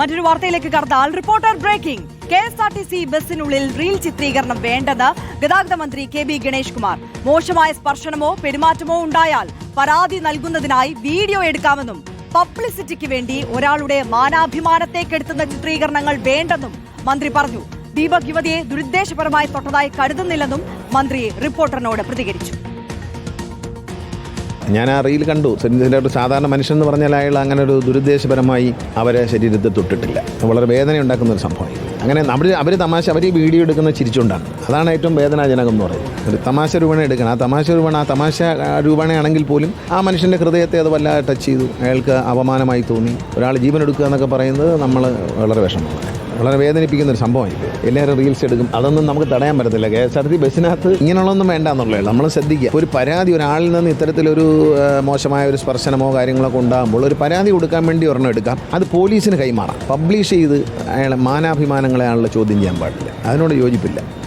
മറ്റൊരു വാർത്തയിലേക്ക് കടന്നാൽ reporter breaking. K S R T C ബസ്സിനുള്ളിൽ reel ചിത്രീകരണം വേണ്ടെന്ന് ഗതാഗത മന്ത്രി കെ ബി ഗണേഷ് കുമാർ. മോശമായ സ്പർശനമോ പെരുമാറ്റമോ ഉണ്ടായാൽ പരാതി നൽകുന്നതിനായി വീഡിയോ എടുക്കാമെന്നും പബ്ലിസിറ്റിക്ക് വേണ്ടി ഒരാളുടെ മാനാഭിമാനത്തെ കെടുത്തുന്ന ചിത്രീകരണങ്ങൾ വേണ്ടെന്നും മന്ത്രി പറഞ്ഞു. ദീപക് യുവതിയെ ദുരുദ്ദേശപരമായി തൊട്ടതായി കരുതുന്നില്ലെന്നും മന്ത്രി റിപ്പോർട്ടറിനോട് പ്രതികരിച്ചു. ഞാൻ ആ റീൽ കണ്ടു. ഒരു സാധാരണ മനുഷ്യൻ എന്ന് പറഞ്ഞാൽ അയാൾ അങ്ങനെ ഒരു ദുരുദ്ദേശപരമായി അവരെ ശരീരത്തിൽ തൊട്ടിട്ടില്ല. വളരെ വേദന ഉണ്ടാക്കുന്ന ഒരു സംഭവം അങ്ങനെ അവർ അവർ തമാശ അവർ ഈ വീഡിയോ എടുക്കുന്ന ചിരിച്ചുകൊണ്ടാണ്. അതാണ് ഏറ്റവും വേദനാജനകം എന്ന് പറയുന്നത്. ഒരു തമാശ രൂപണ എടുക്കണം. ആ തമാശ രൂപണ ആ തമാശ രൂപണയാണെങ്കിൽ പോലും ആ മനുഷ്യന്റെ ഹൃദയത്തെ അത് വല്ലാതെ ടച്ച് ചെയ്തു. അയാൾക്ക് അപമാനമായി തോന്നി. ഒരാൾ ജീവൻ എടുക്കുക എന്നൊക്കെ പറയുന്നത് നമ്മൾ വളരെ വിഷമമാണ്. വളരെ വേദനിപ്പിക്കുന്ന ഒരു സംഭവമായി എല്ലാവരും റീൽസ് എടുക്കും. അതൊന്നും നമുക്ക് തടയാൻ പറ്റത്തില്ല. കെ എസ് ആർ ടി ബസ്സിനകത്ത് ഇങ്ങനെയുള്ളതൊന്നും വേണ്ട എന്നുള്ളത് നമ്മൾ ശ്രദ്ധിക്കുക. ഒരു പരാതി ഒരാളിൽ നിന്ന് ഇത്തരത്തിലൊരു മോശമായ ഒരു സ്പർശനമോ കാര്യങ്ങളൊക്കെ ഉണ്ടാകുമ്പോൾ ഒരു പരാതി കൊടുക്കാൻ വേണ്ടി ഒരെണ്ണം എടുക്കാം. അത് പോലീസിന് കൈമാറാം. പബ്ലിഷ് ചെയ്ത് അയാളെ മാനാഭിമാനങ്ങളെ ആളുടെ ചോദ്യം ചെയ്യാൻ പാടില്ല. അതിനോട് യോജിപ്പില്ല.